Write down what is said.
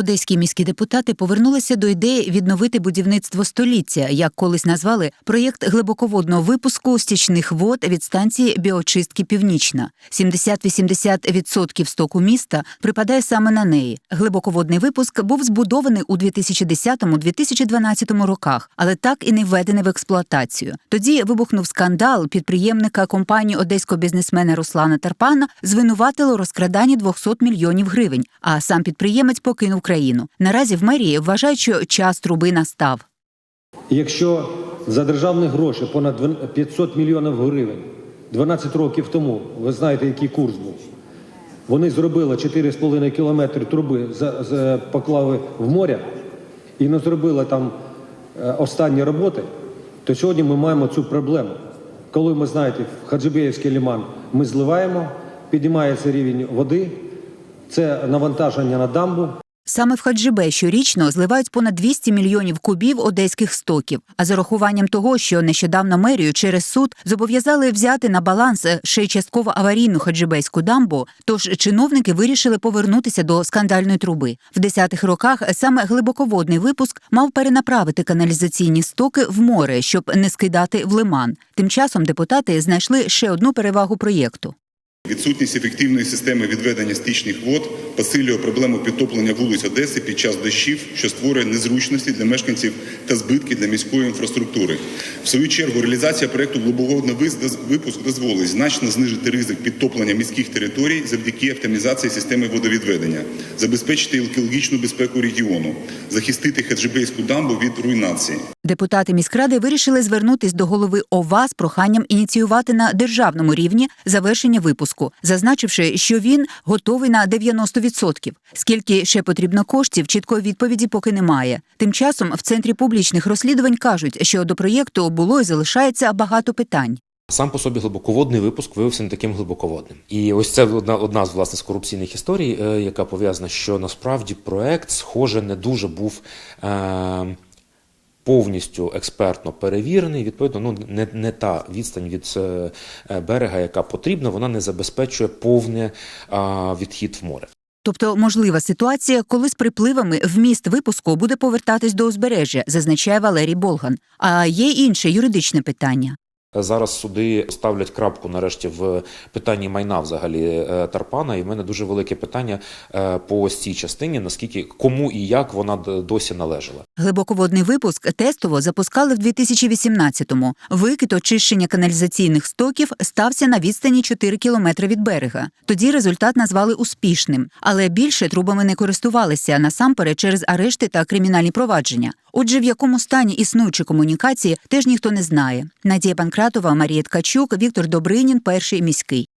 Одеські міські депутати повернулися до ідеї відновити будівництво століття, як колись назвали проєкт глибоководного випуску стічних вод від станції біочистки Північна. 70-80% стоку міста припадає саме на неї. Глибоководний випуск був збудований у 2010-2012 роках, але так і не введений в експлуатацію. Тоді вибухнув скандал підприємника компанії одеського бізнесмена Руслана Тарпана звинуватило розкрадання 200 мільйонів гривень, а сам підприємець покинув країну. Наразі в мерії вважають, що час труби настав. Якщо за державні гроші понад 500 мільйонів гривень 12 років тому, ви знаєте, який курс був, вони зробили 4,5 кілометри труби, за, поклали в море і не зробили там е, останні роботи, то сьогодні ми маємо цю проблему. Коли ми знаєте, в Хаджибеївський ліман ми зливаємо, піднімається рівень води, це навантаження на дамбу, Саме в Хаджибе щорічно зливають понад 200 мільйонів кубів одеських стоків. А з урахуванням того, що нещодавно мерію через суд зобов'язали взяти на баланс ще й частково аварійну хаджибейську дамбу, тож чиновники вирішили повернутися до скандальної труби. В 10-х роках саме глибоководний випуск мав перенаправити каналізаційні стоки в море, щоб не скидати в лиман. Тим часом депутати знайшли ще одну перевагу проєкту. Відсутність ефективної системи відведення стічних вод посилює проблему підтоплення вулиць Одеси під час дощів, що створює незручності для мешканців та збитки для міської інфраструктури. В свою чергу реалізація проекту глибоководний випуск дозволить значно знижити ризик підтоплення міських територій завдяки оптимізації системи водовідведення, забезпечити екологічну безпеку регіону, захистити Хаджибейську дамбу від руйнації. Депутати міськради вирішили звернутись до голови ОВА з проханням ініціювати на державному рівні завершення випуску, зазначивши, що він готовий на 90%. Скільки ще потрібно коштів, чіткої відповіді поки немає. Тим часом в центрі публічних розслідувань кажуть, що до проєкту було і залишається багато питань. Сам по собі глибоководний випуск виявився не таким глибоководним. І ось це одна, одна з власне з корупційних історій, е, яка пов'язана, що насправді проект, схоже, не дуже був. Е- Повністю експертно перевірений, відповідно, ну не, не та відстань від е, е, берега, яка потрібна, вона не забезпечує повний відхід в море. Тобто можлива ситуація, коли з припливами вміст випуску буде повертатись до узбережжя, зазначає Валерій Болган. А є інше юридичне питання. Зараз суди ставлять крапку нарешті в питанні майна взагалі е, Тарпана. І в мене дуже велике питання е, по ось цій частині, наскільки кому і як вона досі належала. Глибоководний випуск тестово запускали в 2018-му. Викид очищення каналізаційних стоків стався на відстані 4 кілометри від берега. Тоді результат назвали успішним, але більше трубами не користувалися насамперед через арешти та кримінальні провадження. Отже, в якому стані існуючі комунікації, теж ніхто не знає. Надія Панкратова, Марія Ткачук, Віктор Добринін, перший міський.